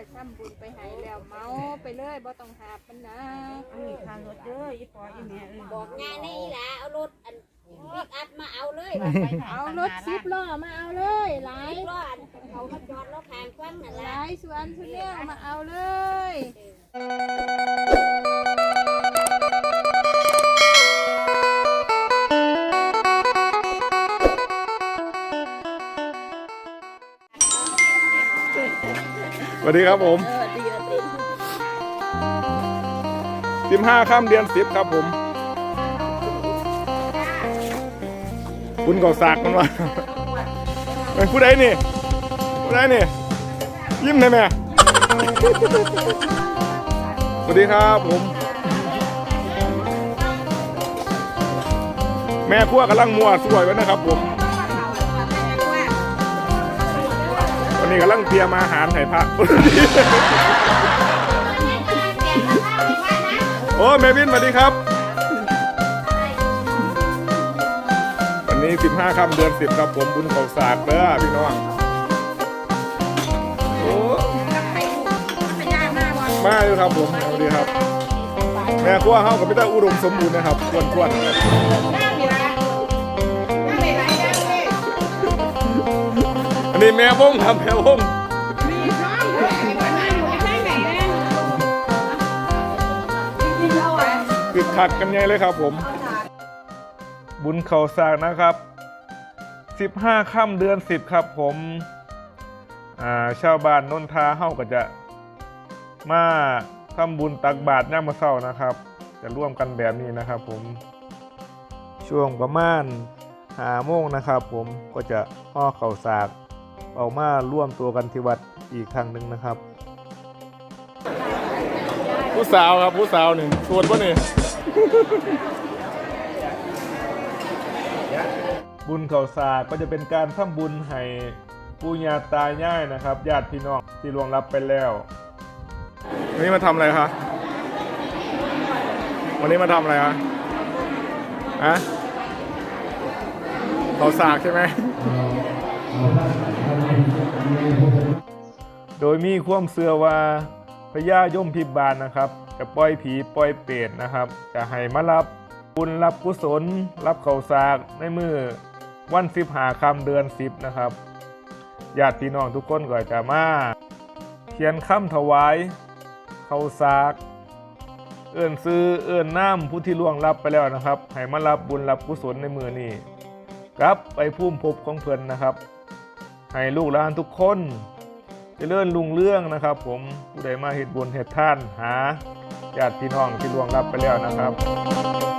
ยทำบุญไปให้แล้วเมาไปเลยบ่ต้องหาบมันนะอันนี้ทางรถเด้ออีปออีแม่เอ้ยบอกง่ายในอีหลาเอารถอันพิกอัพมาเอาเลยเอารถสิบล้อมาเอาเลยหลายไอ้รอดเขามาจอดรถทางฟังนั่นหละลายสวนทุเรียนมาเอาเลย วัสดีครับผมเออดีละติสิบห้าค่ำเดือนสิบครับผม คุณก่อสากมันวะเป็นผู้ใดนี่ผู้ใดนี่ ยิ้มได้ไหมสวัสดีครับผม แม่ครัวกำลังมัวสวยไว้นะครับผม วันนี้กำลังเตรียมอาหารให้พระ โอ้แม่บินสวัสดีครับ วันนี้ 15ค่ำเดือน10ครับผมบุญเขาสากเด้อพี่น้องโอ้มาอยู่ครับผมสวัสดีครับ แม่ครัวเฮากับพี่ตาอุดมสมบูรณ์นะครับควรค นนี้แม่วงครับแม่วงคือคักกันใหญ่เลยครับผม บุญเขาสากนะครับ 15ค่ำเดือน 10 ครับผมอ่าชาวบ้านนนทาเฮาก็จะมาทำบุญตักบาตรย่ามมาเศร้านะครับ จะร่วมกันแบบนี้นะครับผมช่วงประมาณหาโมงนะครับผมก็จะห่อเขาสาก ออกมาร่วมตัวกันที่วัดอีกครั้งหนึ่งนะครับ ผู้สาวครับผู้สาวหนึ่งชวนป่ะนี่บุญเขาสากก็จะเป็นการทำบุญให้ปู่ย่าตายายนะครับญาติพี่น้องที่ล่วงลับไปแล้ว วันนี้มาทำอะไรคะวันนี้มาทำอะไรคะอะเขาสากใช่ไหม โดยมีความเสื่อว่าพญายมพิบาลนะครับ จะปล่อยผีปล่อยเปรตนะครับ จะให้มารับบุญรับกุศล รับเข่าสากในมือวันสิบหาคำเดือนสิบนะครับญาติพี่น้องทุกคนก็จะมาเขียนคำถวายเข่าสากเอื้อนซื้อเอื้อนน้ำผู้ที่ล่วงลับไปแล้วนะครับ ให้มารับบุญรับกุศลในมือนี้กลับไปพุ่มภพของเพื่อนนะครับ ให้ลูกหลานทุกคน จะเลื่อนลุงเรื่องนะครับ ผมผู้ใดมาเหตุบุญเหตุท่านหาญาติพี่น้องที่ล่วงลับไปแล้วนะครับ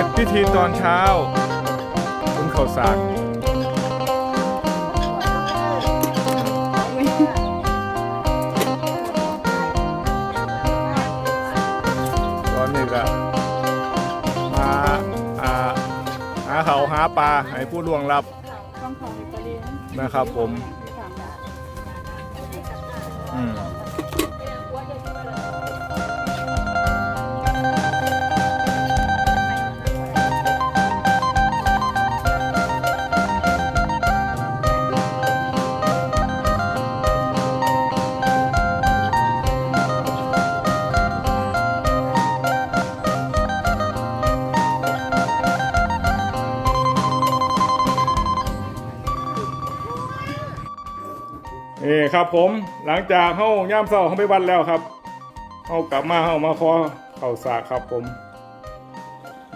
ร็จพิธีตอนเช้าคุณเขาสากตอนนี้ก็มาอ่าหาเขาหาปลาให้ผู้ล่วงลับต้องของอิตาเลียนนะครับผม อืม ครับผมหลังจากเข้าย่ามเศร้าเข้าไปวัดแล้วครับเข้ากลับมาเข้ามาคอเข่าสากครับผม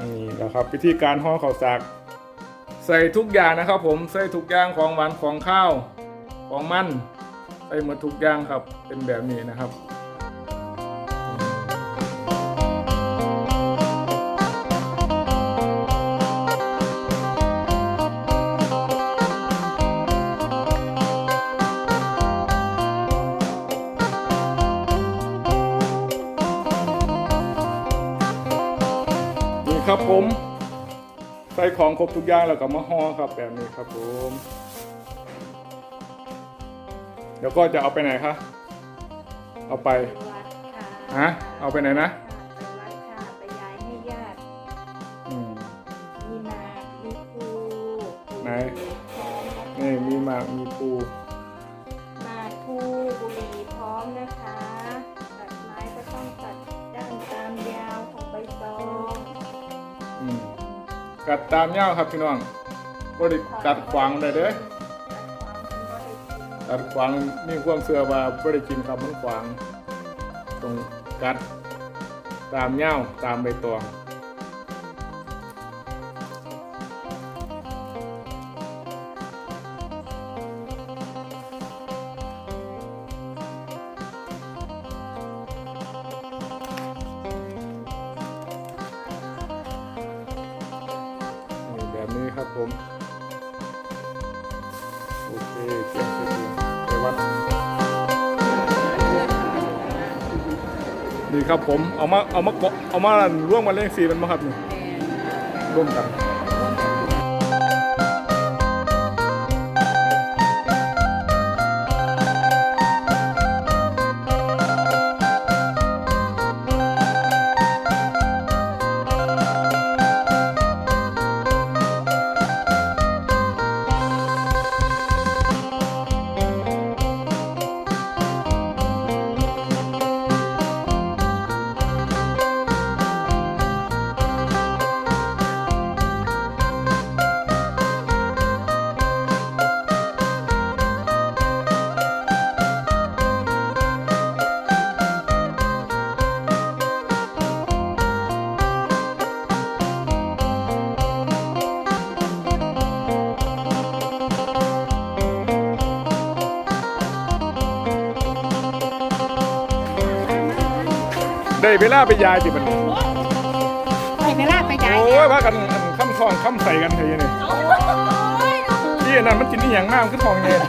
นี่นะครับวิธีการห่อเข่าสาก ใส่ทุกอย่างนะครับ ผมใส่ทุกอย่างของหวานของข้าวของมันใส่หมดทุกอย่างครับเป็นแบบนี้นะครับ ผม ใส่ของครบทุกอย่างแล้วก็มาห่อครับแบบนี้ครับผม เดี๋ยวก็จะเอาไปไหนคะ เอาไปวัดค่ะฮะ เอาไปไหนนะ กัดตามเย้าครับพี่น้องก็ได้ตัดขวางได้เด้อตัดขวางเป็นบ่ได้กินตัดขวางมีความเสื่อว่าไม่ได้กินครับมันขวางตรงกัดตามเย้าตามใบตอง ผมโอเคเก็บเสร็จแล้วไปวัดนี่ครับผมเอามาเอามาเกาะเอามาร่วมกันเล่นสีมันมาครับนี่ร่วมกัน ได้เวลาไปยายจิบันไปเวลาไปย้ายโอ้ยว่ากันอันค้ำทองค้ำใส่กันเถอะนี่ที่อันนั้นมันกินนี่อย่างมากมันขึ้นทองเงี้ย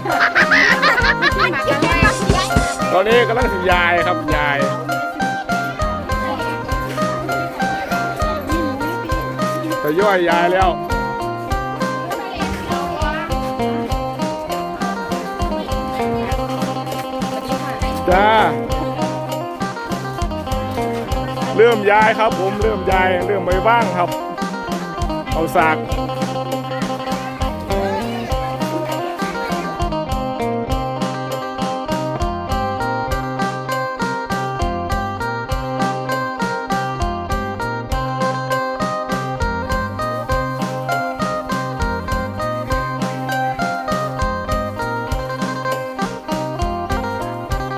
มากันเลยตอนนี้กำลังสิยายครับยายแต่ย่อยยายแล้วจ้า เริ่มย้ายครับ ผมเริ่มย้ายเริ่มไปบ้างครับ เอาสาก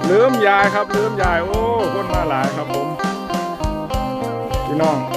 เริ่มยายครับเริ่มยายโอ้คนมาหลายครับผม พี่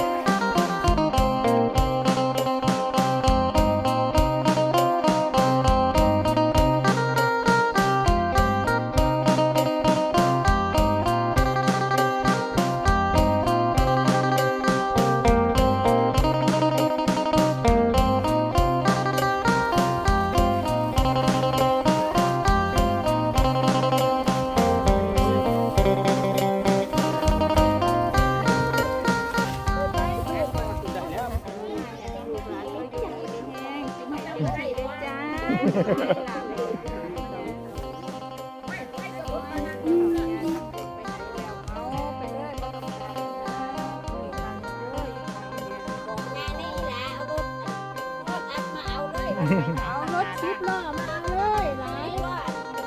เอารถสิบล้อมาเลยหลไม่ว่า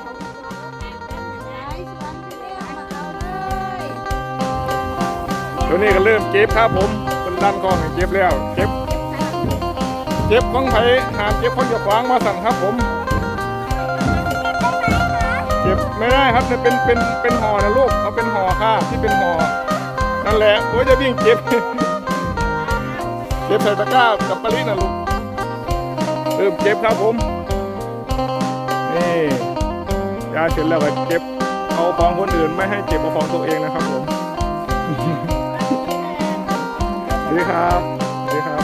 เขาทำงานกันนะหลายสวนที่เรียกมาเอาเลยเดี๋ยวนี้ก็เริ่มเก็บครับผมเป็นด้านกล้องให้เก็บแล้วเก็บเก็บของไผหามเก็บของเจ้างมาสั่งครับผมเก็บไม่ได้ครับเนี่ยเป็นเป็นเป็นห่อนะลูกเอาเป็นห่อค่ะที่เป็นห่อนั่นแหละโอ้ยจะวิ่งเก็บเก็บใส่ตะกร้ากับปลาลินะลูก เริ่มเก็บครับผม นี่ยาเสร็จแล้วก็เก็บ เอาของคนอื่นไม่ให้เก็บเอาของตัวเองนะครับผมดีครับดีครับ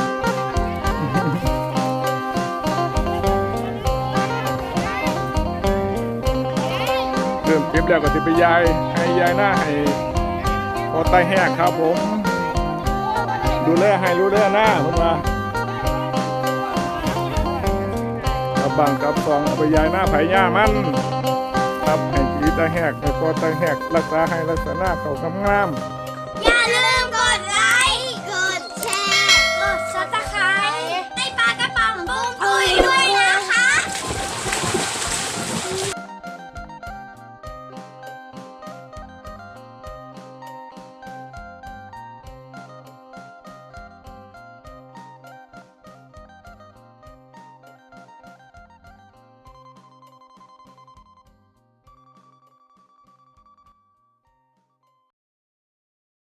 เริ่มเก็บแล้วก็จะไปยาย ให้ยายหน้าให้พอไตแหกครับผม ดูแลให้รู้แลหน้าผมมา กับบังกับซองเอาไปยายหน้าไผ่ย่ามันครับให้ผีไตแหกให้คอตาแหกรักษาให้รักษาหน้าเขางาม